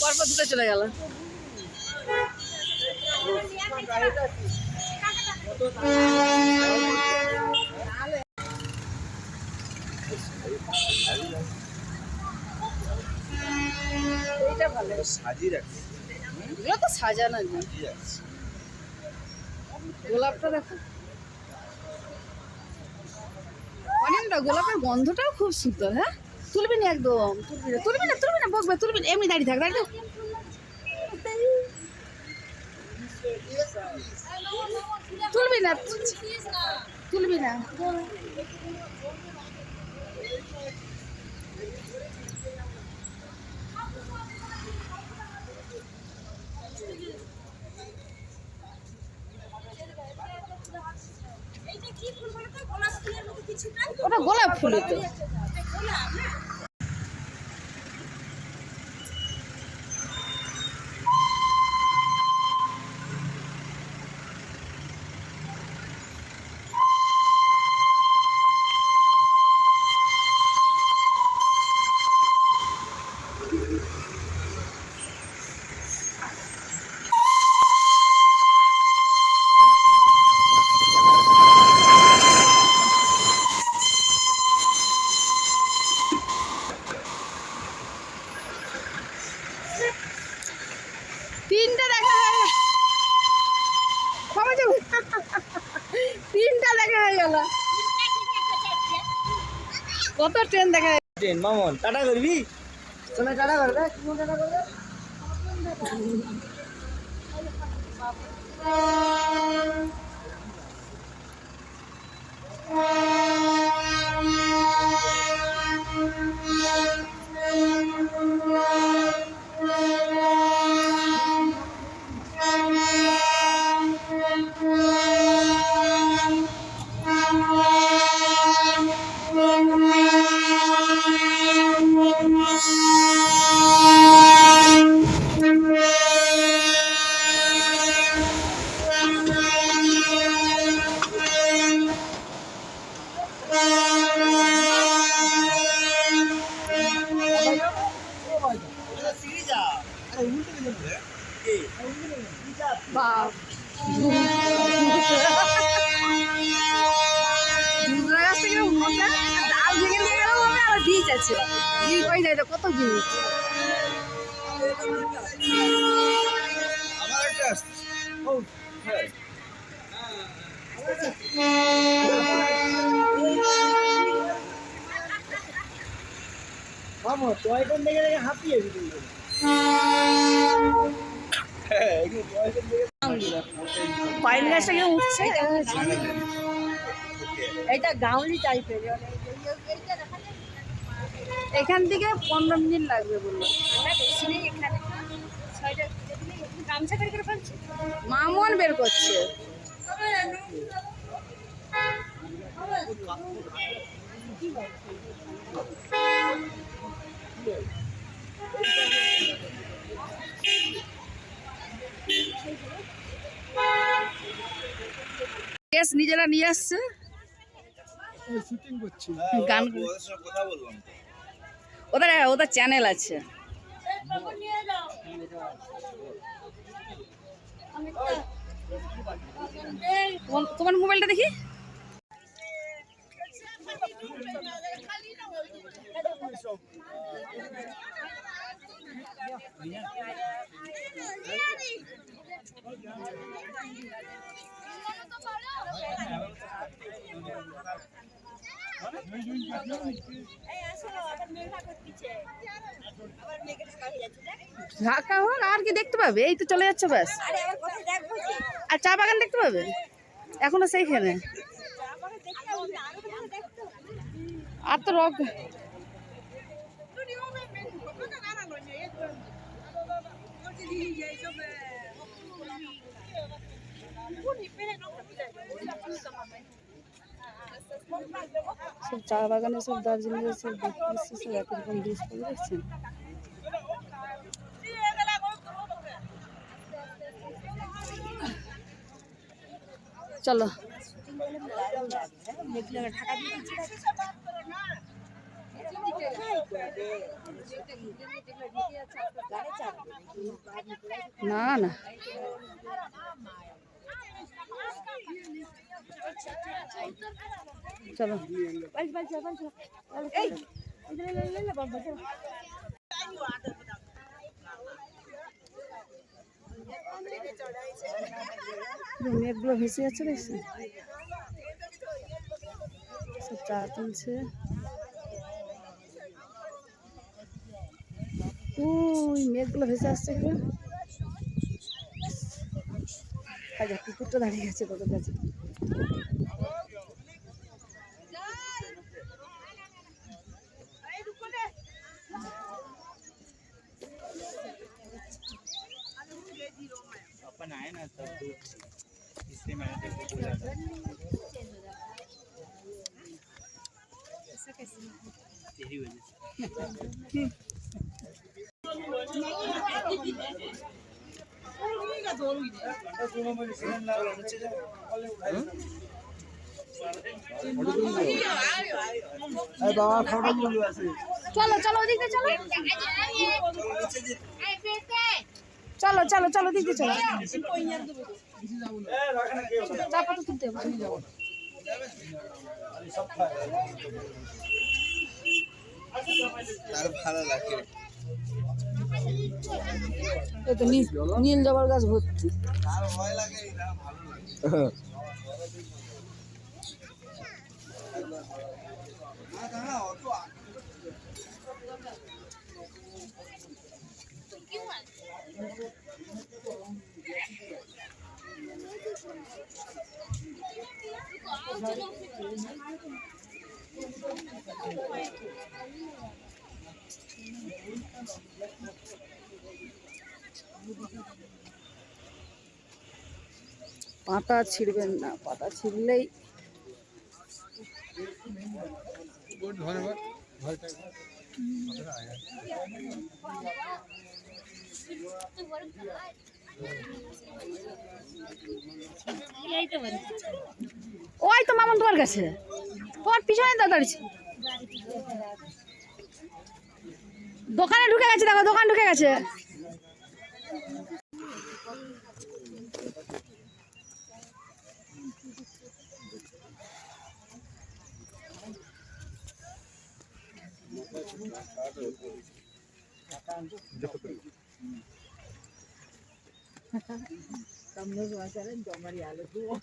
পরপর দুটো চলে গেল। এইটা ভালো। সাজিয়ে রাখছে এগুলো তো সাজানো গোলাপটা দেখো। অনিন্দা গোলাপের গন্ধটাও খুব সুন্দর হ্যাঁ? তুলবি না একদম, তুলবি না তুলবি না, তুলবি বসবে তুলবি না। এমনি দাঁড়িয়ে থাক, দাঁড়িয়ে। তুলবি না তুলবি না। ওটা গোলাপ ফুলই তো তিনটা দেখা হয়ে গেল ক্ষমা যাব তিনটা দেখা হয়ে গেল কত ট্রেন দেখা ট্রেন মামন টাটা করবি? শোনা টাটা করবে? টাটা করবে? বাপ হাঁপিয়ে গেছি হ্যাঁ এগুলো টয়টন দেখে পাইন গাছটা কেউ উঠছে এটা গাউলি টাইপের এখান থেকে পনেরো মিনিট লাগবে বলল। মামন বের করছে। নিজেরা নিয়ে আসছে। শুটিং করছি। গান কথা বলব আমি। ওদের ওদের চ্যানেল আছে। তোমার- মোবাইলটা দেখি? ঢাকা হোক আর কি দেখতে পাবে? এই তো চলে যাচ্ছে ব্যাস। আর চা বাগান দেখতে পাবে? এখনও সেইখানে আর তো রক সব চা বাগানে সব দার্জিলিংয়ের সব দেখতে এসছে, সব একরকম ড্রেস পরে দেখছেন? চলো। না না। চলো। মেঘগুলো ভেসে যাচ্ছে দেখছি সব চা তুলছে। ওই মেঘগুলো ভেসে আসছে একটু আচ্ছা কুকুরটা দাঁড়িয়ে গেছে তোদের কাছে अपन आए ना तब तो इसलिए मैंने तेरे को बोला था तेरी वजह से চলো চলো ওদিকে চলো। চলো চলো চলো দিদি চলো। চা পাতা তুলতে হবে। ভালো লাগে। তো নীল জবার গাছ ভর্তি। তার ভয় লাগে এটা ভালো লাগে না দাঁড়া অত পাতা ছিঁড়বেন না, পাতা ছিঁড়লেই ওই তো মামন তোমার কাছে। তোমার পিছনে দাঁড়িয়েছে। দোকানে ঢুকে গেছে, দেখো, দোকান ঢুকে গেছে। Kamu suasaran cuma di alat dua.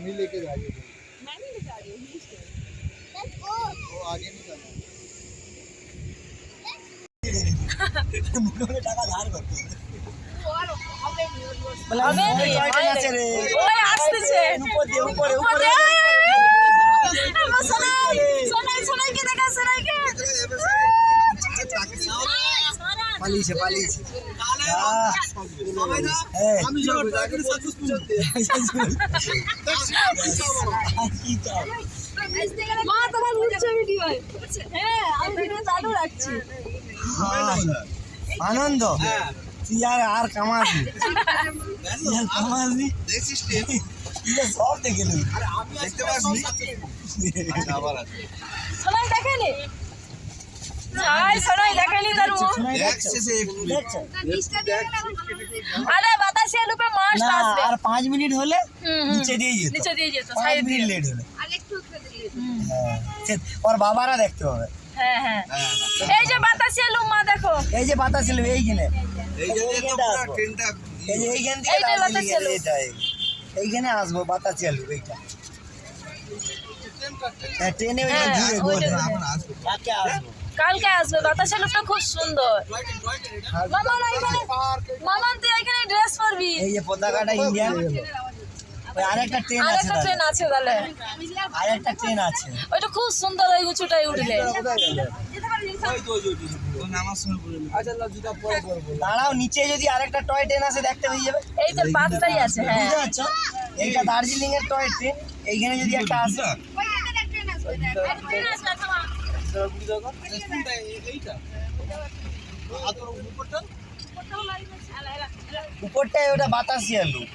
ही लेके जाइए मैं नहीं ले जा रही हूँ वो आगे नहीं जाना মুখে টাকা ধার করতে হবে রে ওই আসতেছে উপর দিয়ে উপরে উপরে পালিয়েছে পালিয়েছে আমি মা তোমার উঠছে ভিডিও হ্যাঁ আমি ভিডিও চালু রাখছি আনন্দ তুই আর আর কামাসি আর কামাসি তুই সব দেখে নিবি। দেখতে পাসনি আবার সোনাই দেখেনি? হাই সোনাই দেখেনি তার মুখ দেখছ আরে বাতাসে লুপে মাছ না আসবে আর পাঁচ মিনিট হলে হুম, হুম। নিচে দিয়ে যেত নিচে দিয়ে যেত পাঁচ সাইড মিনিট দিয়ে লেট হলে হ্যাঁ, সে- ওর বাবারা দেখতে হবে হ্যাঁ হ্যাঁ এই যে বাতাসে লুপ মা দেখো এই যে বাতাস ছিল এইখানে এইখানটা আসব। এই যে এইখান থেকে এইটাই দার্জিলিং বাতাস এর ছিল। এটা এই। এইখানে আসব বাতাস চালু এইটা হ্যাঁ ট্রেনে ওইখানে হ্যাঁ, ঘুরে ওইটা ঘুরে ঘুরে। কাকে আসব কালকে আসবে বাতাসের লোকটা খুব সুন্দর। মামা না এখানে মামা তুই এখানে ড্রেস পরবি। এই যে পতাকাটা ইন্ডিয়ান আরেকটা ট্রেন আছে আরেকটা ট্রেন আছে তাহলে। আরেকটা ট্রেন আছে। ওইটা খুব সুন্দর ওই উঁচুটাই উঠলে। দাঁড়াও নিচে যদি আরেকটা টয় ট্রেন আছে দেখতে পেয়ে যাবে। এই তো আছে হ্যাঁ। বুঝতে পারছ? এইটা দার্জিলিং এর টয় ট্রেন এইখানে যদি একটা আসে উপরটায় ওটা বাতাসিয়া লুক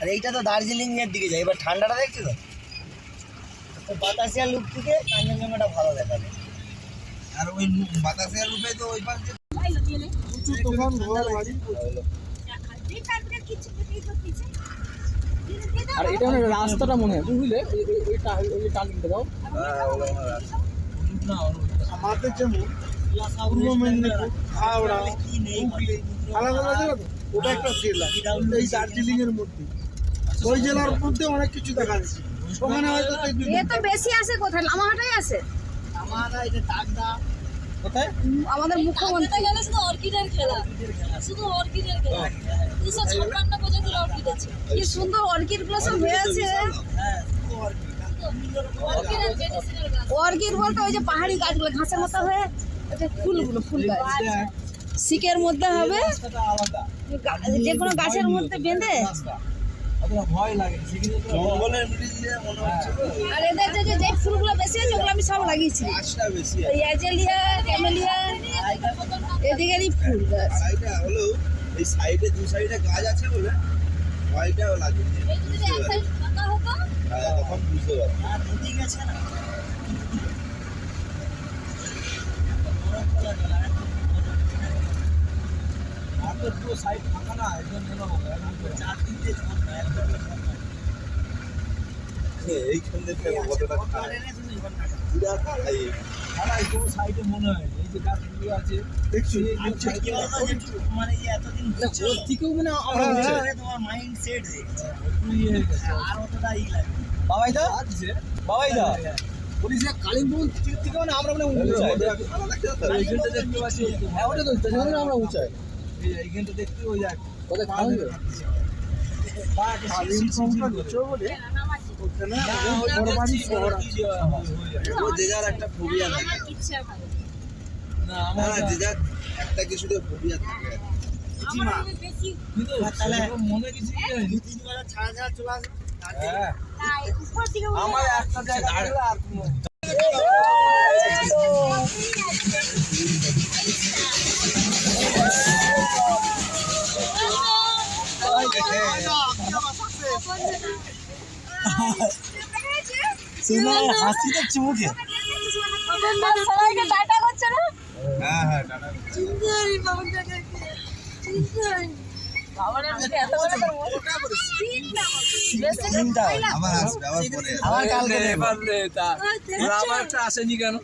আর এইটা তো দার্জিলিং এর দিকে যায়। এবার ঠান্ডাটা দেখছ তো? তো বাতাসিয়া লুক থেকে কাঞ্চনজঙ্ঘাটা ভালো দেখা যায় আর ওই বাতাসের রূপে তো ওই পাশে আর এটা মানে রাস্তাটা মনে হয়। বুঝলে? ওই- টার্নিংটা দাও। আমাদের যেমন পূর্ব মেদিনীপুর হাওড়া হুগলি আলাদা আলাদা ওটা একটা জেলা। এই দার্জিলিং এর মধ্যে। ওই জেলার মধ্যে অনেক কিছু দেখা যাচ্ছে। ওখানে হয়তো এ তো বেশি আসে কোথায়? লামাহাটাই আসে আমাদের এটা টাকদা। কোথায়? আমাদের মুখ্যমন্ত্রী। গেলে শুধু অর্কিডের খেলা। শুধু অর্কিডের খেলা। দুশো ছাপ্পান্ন প্রজাতির অর্কিড আছে। কি সুন্দর অর্কিডগুলো সব হয়ে। অর্কিড বলতে ওই যে পাহাড়ি গাছগুলো ঘাসের মতো হয়ে ওটা ফুলগুলো ফুল গাছ। শিকের মধ্যে হবে যে কোনো গাছের মধ্যে বেঁধে। মনে আর এদের যে ফুলগুলো বেশি আছে ওগুলো আমি সব লাগিয়েছি। অ্যাজেলিয়া ক্যামেলিয়া এদিকেরই ফুল গাছ। এই সাইডে দু সাইডে গাছ আছে বলে ভয়টাও লাগে হ্যাঁ, তখন বুঝতে পারব পুরো সাইড ফাঁকা না একদম মনে হবে চার তিনটে এইখান থেকে কতটা সাইডে মনে হয় এই যে গাছগুলো আছে দেখছি। মানে এতদিন ওর থেকেও মানে আমরা তোমার মাইন্ড সেট। আর অতটা ই লাগে বাবাই দা? বাবাই দা বলিস যে কালিম্পং থেকে মানে আমরা মানে উঁচাই এইখানটা দেখতে পাচ্ছি। হ্যাঁ ওটা তো সেখানে আমরা উঁচাই এই এইখানটা দেখতে ওই এক কোথায় খাওয়া যে যার একটা ফোবিয়া থাকে। না যে যার একটা কিছুতে ফোবিয়া থাকে। সেরকম মনে কিছু বেলা ছাড়া ছাড়া চলে আসবে। হ্যাঁ। আমার একটা জায়গা আর। চুমুকে সবাইকে টাটা করছে না? হ্যাঁ হ্যাঁ টাটা বাবারের মুখে এত বড় করে মুখ। বেশি তিনটা আবার আসবে আবার পরে আসবে। আবার কালকে দেখব। এবার রে তা ওরা আবার একটা আসেনি কেন